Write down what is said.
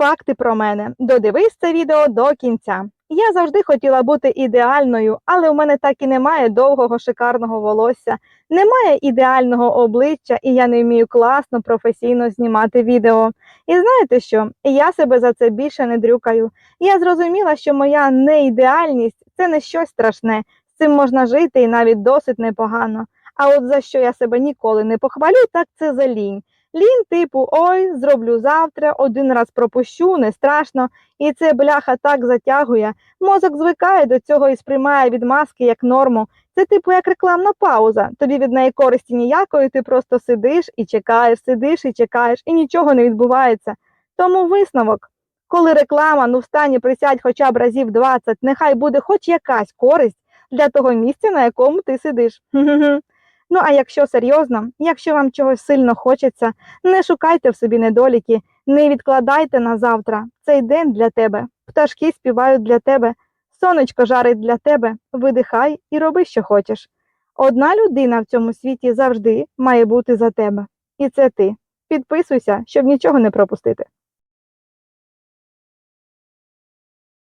факти про мене. Додивись це відео до кінця. Я завжди хотіла бути ідеальною, але у мене так і немає довгого шикарного волосся, немає ідеального обличчя, і я не вмію класно професійно знімати відео. І знаєте що? Я себе за це більше не дрюкаю. Я зрозуміла, що моя неідеальність це не щось страшне. З цим можна жити і навіть досить непогано. А от за що я себе ніколи не похвалю, так це за лінь. Лінь, типу, ой, зроблю завтра, один раз пропущу, не страшно. І це бляха так затягує. Мозок звикає до цього і сприймає відмазки як норму. Це типу як рекламна пауза. Тобі від неї користі ніякої, ти просто сидиш і чекаєш, сидиш і чекаєш, і нічого не відбувається. Тому висновок. Коли реклама, ну встані присядь хоча б разів 20, нехай буде хоч якась користь для того місця, на якому ти сидиш. Ну а якщо серйозно, якщо вам чогось сильно хочеться, не шукайте в собі недоліки, не відкладайте на завтра. Цей день для тебе. Пташки співають для тебе, сонечко жарить для тебе. Видихай і роби, що хочеш. Одна людина в цьому світі завжди має бути за тебе. І це ти. Підписуйся, щоб нічого не пропустити.